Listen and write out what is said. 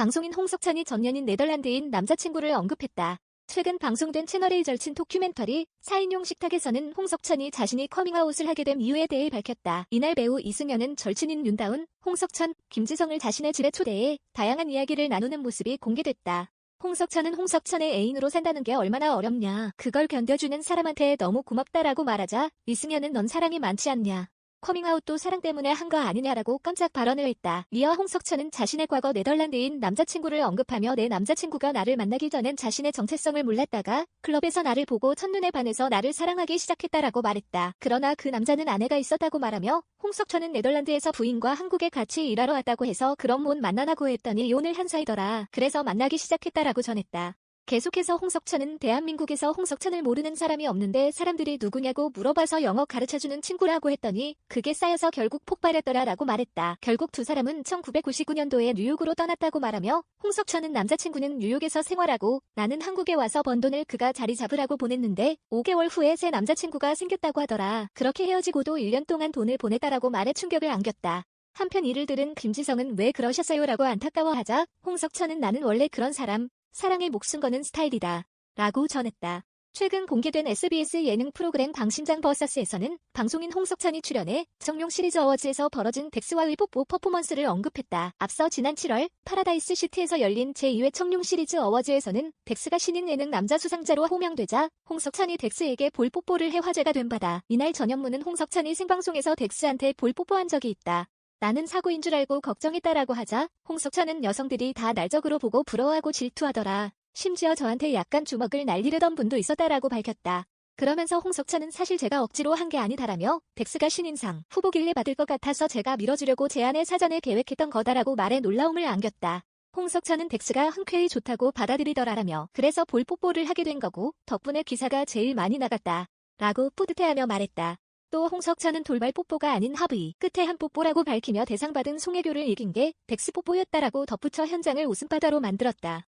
방송인 홍석천이 전년인 네덜란드인 남자친구를 언급했다. 최근 방송된 채널A 절친 다큐멘터리 4인용 식탁에서는 홍석천이 자신이 커밍아웃을 하게 된 이유에 대해 밝혔다. 이날 배우 이승연은 절친인 윤다운, 홍석천, 김지성을 자신의 집에 초대해 다양한 이야기를 나누는 모습이 공개됐다. 홍석천은 홍석천의 애인으로 산다는 게 얼마나 어렵냐. 그걸 견뎌주는 사람한테 너무 고맙다라고 말하자 이승연은 넌 사랑이 많지 않냐. 커밍아웃도 사랑 때문에 한 거 아니냐라고 깜짝 발언을 했다. 이어 홍석천은 자신의 과거 네덜란드인 남자친구를 언급하며 내 남자친구가 나를 만나기 전엔 자신의 정체성을 몰랐다가 클럽에서 나를 보고 첫눈에 반해서 나를 사랑하기 시작했다라고 말했다. 그러나 그 남자는 아내가 있었다고 말하며 홍석천은 네덜란드에서 부인과 한국에 같이 일하러 왔다고 해서 그럼 못 만나라고 했더니 이혼을 한 사이더라. 그래서 만나기 시작했다라고 전했다. 계속해서 홍석천은 대한민국에서 홍석천을 모르는 사람이 없는데 사람들이 누구냐고 물어봐서 영어 가르쳐주는 친구라고 했더니 그게 쌓여서 결국 폭발했더라 라고 말했다. 결국 두 사람은 1999년도에 뉴욕으로 떠났다고 말하며 홍석천은 남자친구는 뉴욕에서 생활하고 나는 한국에 와서 번 돈을 그가 자리 잡으라고 보냈는데 5개월 후에 새 남자친구가 생겼다고 하더라. 그렇게 헤어지고도 1년 동안 돈을 보냈다라고 말해 충격을 안겼다. 한편 이를 들은 김지성은 왜 그러셨어요 라고 안타까워하자 홍석천은 나는 원래 그런 사람 사랑에 목숨 거는 스타일이다. 라고 전했다. 최근 공개된 SBS 예능 프로그램 강심장 버서스에서는 방송인 홍석천이 출연해 청룡 시리즈 어워즈에서 벌어진 덱스와의 뽀뽀 퍼포먼스를 언급했다. 앞서 지난 7월 파라다이스 시티에서 열린 제2회 청룡 시리즈 어워즈에서는 덱스가 신인 예능 남자 수상자로 호명되자 홍석천이 덱스에게 볼 뽀뽀를 해 화제가 된 바다. 이날 전현무는 홍석천이 생방송에서 덱스한테 볼 뽀뽀한 적이 있다. 나는 사고인 줄 알고 걱정했다라고 하자 홍석천은 여성들이 다 날적으로 보고 부러워하고 질투하더라. 심지어 저한테 약간 주먹을 날리려던 분도 있었다라고 밝혔다. 그러면서 홍석천은 사실 제가 억지로 한 게 아니다라며 덱스가 신인상 후보길래 받을 것 같아서 제가 밀어주려고 제안을 사전에 계획했던 거다라고 말해 놀라움을 안겼다. 홍석천은 덱스가 흔쾌히 좋다고 받아들이더라라며 그래서 볼 뽀뽀를 하게 된 거고 덕분에 기사가 제일 많이 나갔다. 라고 뿌듯해하며 말했다. 또 홍석천은 돌발 뽀뽀가 아닌 합의, 끝에 한 뽀뽀라고 밝히며 대상 받은 송혜교를 이긴 게 덱스 뽀뽀였다라고 덧붙여 현장을 웃음바다로 만들었다.